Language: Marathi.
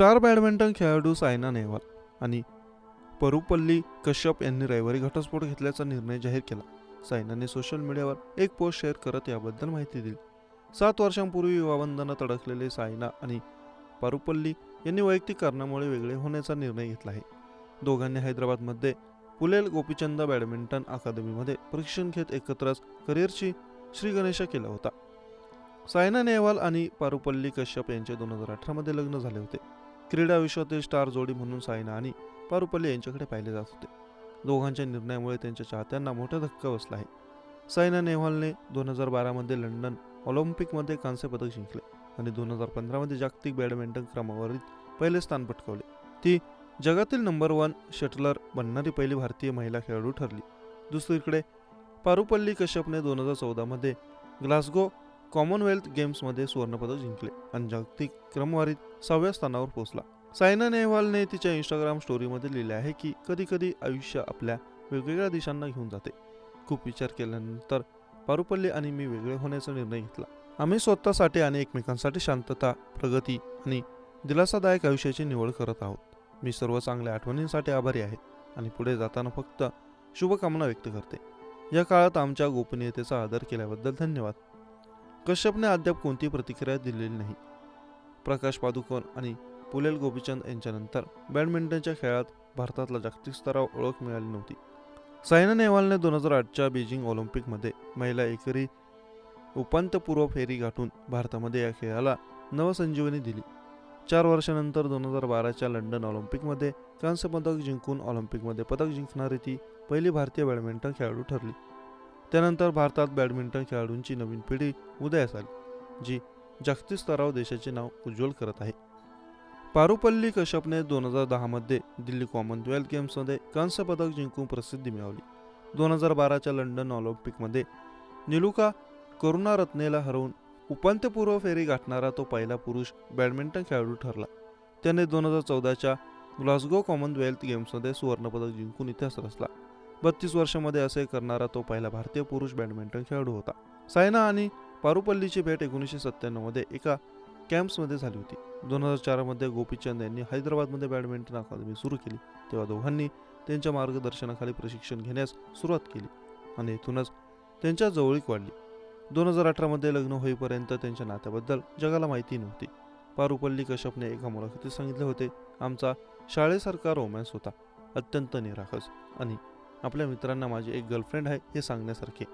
स्टार बॅडमिंटन खेळाडू सायना नेहवाल आणि परुपल्ली कश्यप यांनी रविवारी घटस्फोट घेतल्याचा निर्णय जाहीर केला. सायनाने सोशल मीडियावर एक पोस्ट शेअर करत याबद्दल माहिती दिली. सात वर्षांपूर्वी विवाहबंधनात अडकलेले सायना आणि पारुपल्ली यांनी वैयक्तिक कारणामुळे वेगळे होण्याचा निर्णय घेतला आहे. दोघांनी हैदराबादमध्ये पुलेल गोपीचंद बॅडमिंटन अकादमीमध्ये प्रशिक्षण घेत एकत्रच करिअरची श्रीगणेशा केला होता सायना नेहवाल आणि पारुपल्ली कश्यप यांचे दोन हजार अठरामध्ये लग्न झाले होते. क्रीडा विश्वातील स्टार जोडी म्हणून सायना आणि पारुपल्ली यांच्याकडे पाहिले जात होते. दोघांच्या निर्णयामुळे त्यांच्या चाहत्यांना मोठा धक्का बसला आहे. सायना नेहवालने दोन हजार बारामध्ये लंडन ऑलिम्पिकमध्ये कांस्य पदक जिंकले आणि दोन हजार पंधरामध्ये जागतिक बॅडमिंटन क्रमवारीत पहिले स्थान पटकावले. ती जगातील नंबर वन शटलर बनणारी पहिली भारतीय महिला खेळाडू ठरली. दुसरीकडे पारुपल्ली कश्यपने दोन हजार चौदामध्ये ग्लासगो कॉमनवेल्थ गेम्समध्ये सुवर्णपदक जिंकले आणि जागतिक क्रमवारीत सहाव्या स्थानावर पोहोचला. सायना नेहवालने तिच्या इंस्टाग्राम स्टोरीमध्ये लिहिले आहे की कधी कधी आयुष्य आपल्या वेगवेगळ्या दिशांना घेऊन जाते. खूप विचार केल्यानंतर पारुपल्ली आणि मी वेगळे होण्याचा निर्णय घेतला. आम्ही स्वतःसाठी आणि एकमेकांसाठी शांतता प्रगती आणि दिलासादायक आयुष्याची निवड करत आहोत. मी सर्व चांगल्या आठवणींसाठी आभारी आहे आणि पुढे जाताना फक्त शुभकामना व्यक्त करते. या काळात आमच्या गोपनीयतेचा आदर केल्याबद्दल धन्यवाद. कश्यपने अद्याप कोणती प्रतिक्रिया दिलेली नाही. प्रकाश पादुकोण आणि पुलेल गोपीचंद यांच्यानंतर बॅडमिंटनच्या खेळात भारतातला जागतिक स्तरावर ओळख मिळाली नव्हती. सायना नेहवालने दोन हजार आठच्या बीजिंग ऑलिम्पिकमध्ये महिला एकेरी उपांत्यपूर्व फेरी गाठून भारतामध्ये या खेळाला नवसंजीवनी दिली. चार वर्षानंतर दोन हजार बाराच्या लंडन ऑलिम्पिकमध्ये कांस्य पदक जिंकून ऑलिम्पिकमध्ये पदक जिंकणारी ती पहिली भारतीय बॅडमिंटन खेळाडू ठरली. त्यानंतर भारतात बॅडमिंटन खेळाडूंची नवीन पिढी उदयास आली जी जागतिक स्तरावर देशाचे नाव उज्ज्वल करत आहे. पारुपल्ली कश्यपने दोन हजार दहामध्ये दिल्ली कॉमनवेल्थ गेम्समध्ये कांस्य पदक जिंकून प्रसिद्धी मिळवली. दोन हजार बाराच्या लंडन ऑलिम्पिकमध्ये निलुका करुणारत्नेला हरवून उपांत्यपूर्व फेरी गाठणारा तो पहिला पुरुष बॅडमिंटन खेळाडू ठरला. त्याने दोन हजार चौदाच्या ग्लासगो कॉमनवेल्थ गेम्समध्ये सुवर्णपदक जिंकून इतिहास रचला बत्तीस वर्षामध्ये असे करणारा तो पहिला भारतीय पुरुष बॅडमिंटन खेळाडू होता. सायना आणि पारुपल्लीची भेट एकोणीसशे सत्त्याण्णवमध्ये एका कॅम्प्समध्ये झाली होती. दोन हजार चारमध्ये गोपीचंद यांनी हैदराबादमध्ये बॅडमिंटन अकादमी सुरू केली. तेव्हा दोघांनी त्यांच्या मार्गदर्शनाखाली प्रशिक्षण घेण्यास सुरुवात केली आणि इथूनच त्यांच्या जवळीक वाढली. दोन हजार अठरामध्ये लग्न होईपर्यंत त्यांच्या नात्याबद्दल जगाला माहिती नव्हती. पारुपल्ली कश्यपने एका मुलाखतीत सांगितले होते आमचा शाळेसारखा रोमॅन्स होता. अत्यंत निराखस आणि आपल्या मित्रांना माझी एक गर्लफ्रेंड आहे हे सांगण्यासारखे